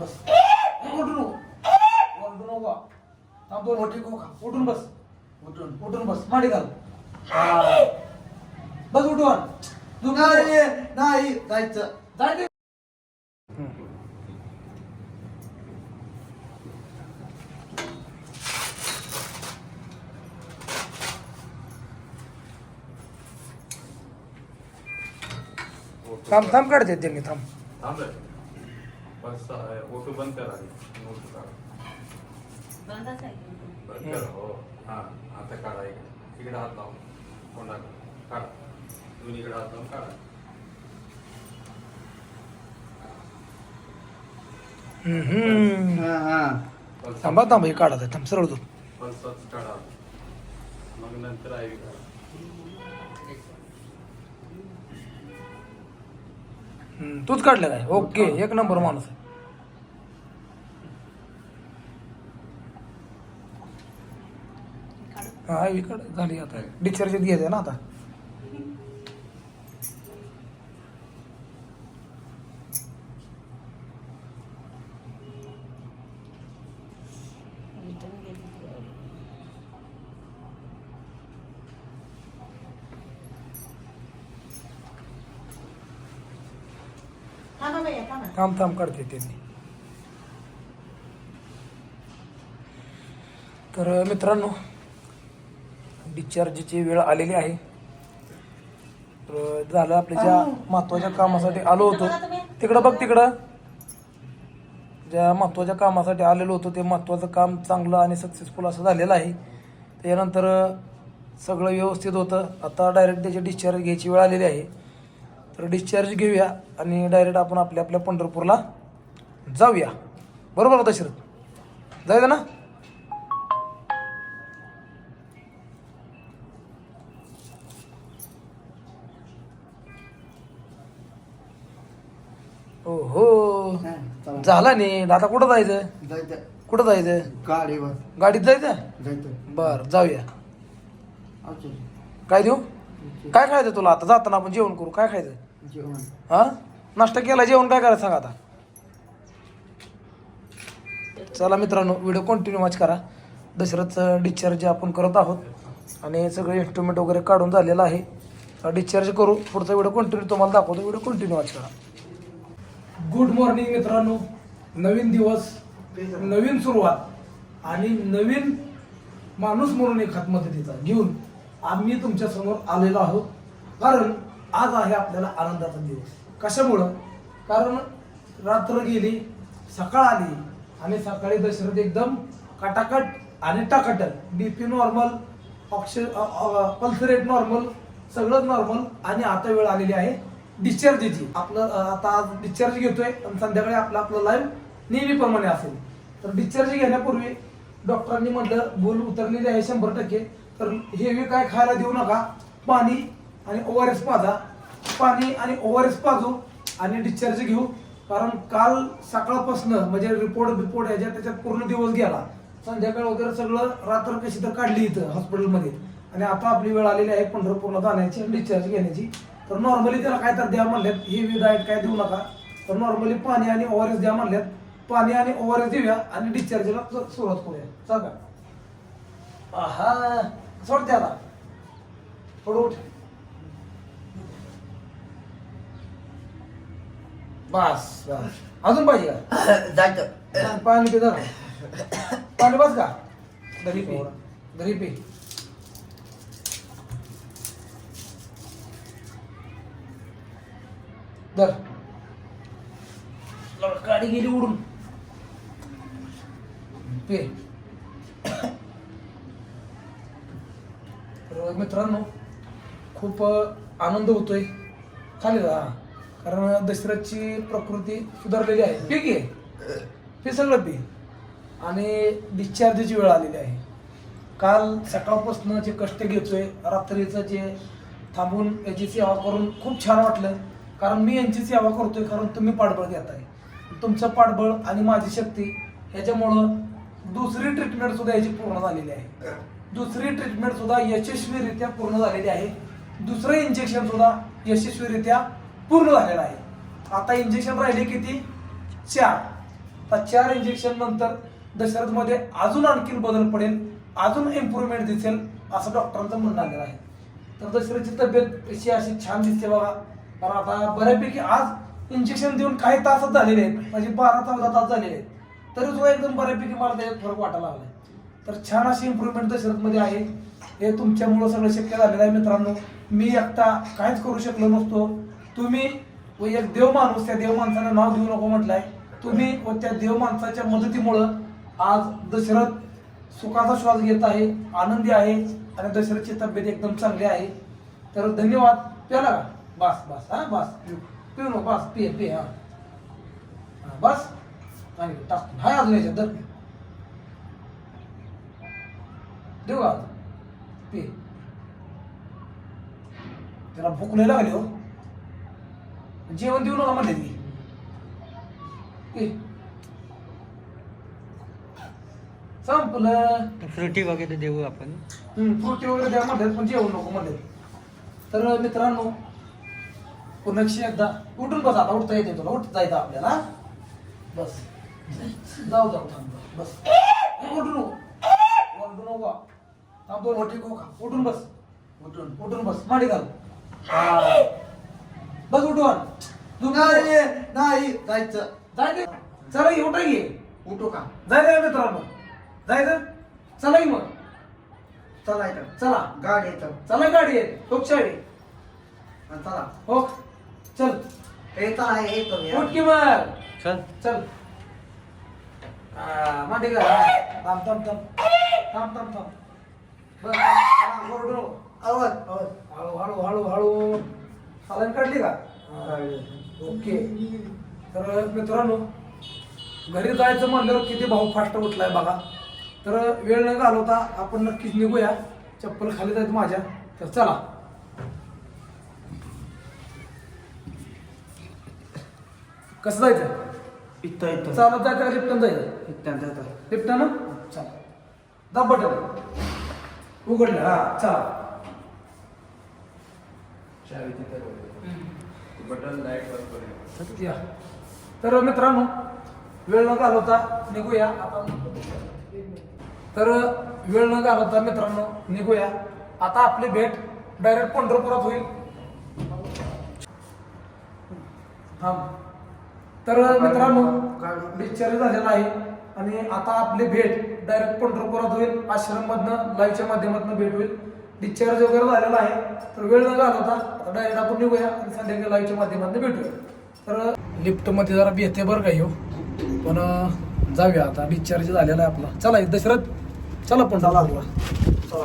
बस. उठू. नको ओरडू नको थांब दोन मोठी खोका उठून बस. उठून. उठून बस. माडी घाल. हा. बस उठून. झोप नाही. नाही. जायचं. जाय ते. थांब थांब काढते त्यांनी थांब. थांब. रे. बस फोटो बंद करा. नोट बंद करा हो. हा आता काढा इकडे. इकडे हात लावून. कोंडा काढा. दोन्ही इकडे हात लावून काढा. हा हा. थांबा थांबा हे काढा थांब सरळ तू पल्सच काढा. मग नंतर आय काढा. तूच काढलं काय? ओके एक नंबर माणूस आहे. हाँ हा काढ झाली आता. डिस्चार्ज घ्यायचं ना आता. थांबा थांब काढते त्यांनी. तर मित्रांनो डिस्चार्जची वेळ आलेली आहे. तर झालं आपल्या ज्या महत्त्वाच्या कामासाठी आलो होतो तिकडं बघ तिकडं. ज्या महत्त्वाच्या कामासाठी आलेलो होतो ते महत्वाचं काम चांगलं आणि सक्सेसफुल असं झालेलं आहे. त्यानंतर सगळं व्यवस्थित होतं. आता डायरेक्ट त्याची डिस्चार्ज घ्यायची वेळ आलेली आहे. तर डिस्चार्ज घेऊया आणि डायरेक्ट आपण आपल्या आपल्या पंढरपूरला जाऊया. बरोबर का दशरथ? जायचं ना? हो हो. झाला नाही आता कुठं जायचं? कुठं जायचं? गाडीवर. गाडीत जायचं? बर जाऊया. काय देऊ? काय खायचं तुला? आता जाताना आपण जेवण करू. काय खायचं? हा? नाश्ता केला जेवण काय करायचं सांगा आता? चला मित्रांनो व्हिडिओ कंटिन्यू वॉच करा. दशरथचं डिस्चार्ज आपण करत आहोत आणि सगळे इन्स्ट्रुमेंट वगैरे काढून झालेलं आहे. डिस्चार्ज करू पुढचा व्हिडिओ कंटिन्यू तुम्हाला दाखवतो. व्हिडिओ कंटिन्यू वॉच करा. गुड मॉर्निंग मित्रांनो. नवीन दिवस नवीन सुरुवात आणि नवीन माणूस म्हणून एक हातमदतीचा घेऊन आम्ही तुमच्यासमोर आलेलो आहोत. कारण आज आहे आपल्याला आनंदाचा दिवस. कशामुळं? कारण रात्र गेली सकाळ आली आणि सकाळी दशरथ एकदम कटाकट आणि टाकाटक. बीपी नॉर्मल ऑक्ष पल्स रेट नॉर्मल सगळं नॉर्मल आणि आता वेळ आलेली आहे डिस्चार्जची आपलं आता आज डिस्चार्ज घेतोय आणि संध्याकाळी आपलं आपलं लाईव्ह नेहमीप्रमाणे असेल. तर डिस्चार्ज घेण्यापूर्वी डॉक्टरांनी म्हटलं भूल उतरलेली आहे शंभर टक्के तर हेवी काय खायला देऊ नका पाणी आणि ओ आर एस पाजा पाणी आणि ओ आर एस पाजू आणि डिस्चार्ज घेऊ. कारण काल सकाळपासून म्हणजे रिपोर्ट रिपोर्ट ह्याच्यात त्याच्यात पूर्ण दिवस गेला. संध्याकाळ वगैरे सगळं रात्र कशी तर काढली इथं हॉस्पिटलमध्ये आणि आता आपली वेळ आलेली आहे पंढरपूरला जाण्याची आणि डिस्चार्ज घेण्याची. तर नॉर्मली त्याला काय तर द्या म्हणल्यात हेवी डाएट काय देऊ नका. तर नॉर्मली पाणी आणि ओ आर एस द्या म्हणल्यात पाणी आणि ओ आर एस देऊया आणि डिस्चार्जला सुरुवात करूया. सांगा आहा सोडते आता थोडं उठ. बस बस. अजून पाहिजे का? जायचं पाणी- पाणी पे जरा पाणी बस का? दरी पे. दरी पे. दर लवकर गाडी गेली उडून. पे. तर मित्रांनो खूप आनंद होतोय. खाली जा. कारण दशरथची प्रकृती सुधारलेली आहे. पीक आहे? पी सगळं पी आणि डिस्चार्जची वेळ आलेली आहे. काल सकाळपासून जे कष्ट घेतोय रात्रीचं जे थांबून याची सेवा करून खूप छान वाटलं. कारण मी यांची सेवा करतोय कारण तुम्ही पाठबळ घेताय. तुमचं पाठबळ आणि माझी शक्ती ह्याच्यामुळं दुसरी ट्रीटमेंट सुद्धा याची पूर्ण झालेली आहे. दुसरी ट्रीटमेंट सुद्धा यशस्वीरित्या पूर्ण झालेली आहे. दुसरं इंजेक्शन सुद्धा यशस्वीरित्या पूर्ण झालेलं आहे. आता इंजेक्शन राहिले किती? चार. चार इंजेक्शन नंतर दशरथमध्ये अजून आणखीन बदल पडेल अजून इम्प्रूव्हमेंट दिसेल असं डॉक्टरांचं म्हणणं आलेलं आहे. तर दशरथची तब्येत अशी अशी छान दिसते बघा. कारण आता बऱ्यापैकी आज इंजेक्शन देऊन काही तासच झालेले आहेत. म्हणजे बारा चौदा तास झालेले आहेत. तरी सुद्धा एकदम बऱ्यापैकी मला त्याच्यात फरक वाटायला लागलाय. तर छान अशी इम्प्रूव्हमेंट दशरथमध्ये आहे. हे तुमच्यामुळं सगळं शक्य झालेलं आहे मित्रांनो. मी एकटा काहीच करू शकलो नसतो. तुम्ही व एक देव माणूस त्या देव माणसानं नाव देऊ नको म्हटलंय. तुम्ही व त्या देव माणसाच्या मदतीमुळं आज दशरथ सुखाचा श्वास घेत आहे आनंदी आहे आणि दशरथची तब्येत एकदम चांगली आहे. तर धन्यवाद. प्याला का? बस बस हा बस. पिऊ नको बस पिये पिये हा. बस. आणि टाक. हाय अजून याच्यात. दर देऊ का पिये. त्याला भूक नाही लागली हो. जेवण देऊ नका म्हणले ती. संपलं. फ्रुटी वगैरे देऊ आपण. फ्रुटी वगैरे द्या म्हणतात पण जेवण नको म्हणले तर मित्रांनो पुन्हा एकदा उठून बस आता उठता येते तुला उठता येतं आपल्याला. बस. जाऊ जाऊ थांब बस. उठू नको. ओरडू नको. थांब दोन मोठी उठून बस. उठून उठून बस. माडी घाल. बस उठून. झोप नको. नाही नाही जायचं. जाय दे चला ये उठा ये उठू का? जाय दे मित्रांनो. जायचं चला की मग. चला इकडं चला. गाडी येतं चला गाडी आहे. खूप शाळी हा, चला. हो. चल. हे चला हे येतो मी, हा. उठ की मग. चल. चल. आ, मांडी. थांब थांब थांब थांब. थांब थांब बस ओरडू नको. आवाज. हळू हळू हळू हळू. सालन काढली का? ओके. तर मित्रांनो घरी जायचं म्हणल्यावर किती भाऊ फास्ट उठलाय बघा. तर वेळ न घालवता आपण नक्कीच निघूया. चप्पल खाली जायचं माझ्या. तर चला. कसं जायचं? इथं इथं. चालत जायचं का लिफ्टन जायचं? इथं जातं. लिफ्टन चला. दाब बटन. उघडलं. हा चला. चावी तिथे बटन लाइट बंद करूया या. तर मित्रांनो वेळ न घालवता निघूया. आता तर वेळ न घालवता मित्रांनो निघूया. आता आपली भेट डायरेक्ट पंढरपुरात होईल. हा तर मित्रांनो डिस्चार्ज झालेला आहे. आणि आता आपली भेट डायरेक्ट पंढरपुरात होईल. आश्रम मधनं लाईव्हच्या माध्यमातून भेट होईल. डिस्चार्ज वगैरे झालेला आहे. तर वेळ न घालवता आता डायरेक्ट आपण निघूया आणि संध्याकाळी लाईव्हच्या माध्यमातून भेटूया. तर लिफ्टमध्ये जरा भेटते बरं का हो. पण जाऊया आता. डिस्चार्ज झालेला आहे आपला. चला दशरथ चला पण. चला चला.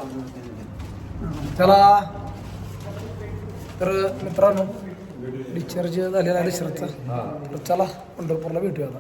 चला. तर मित्रांनो डिस्चार्ज झालेला आहे दशरथचा तर चला पंढरपूरला भेटूया आता.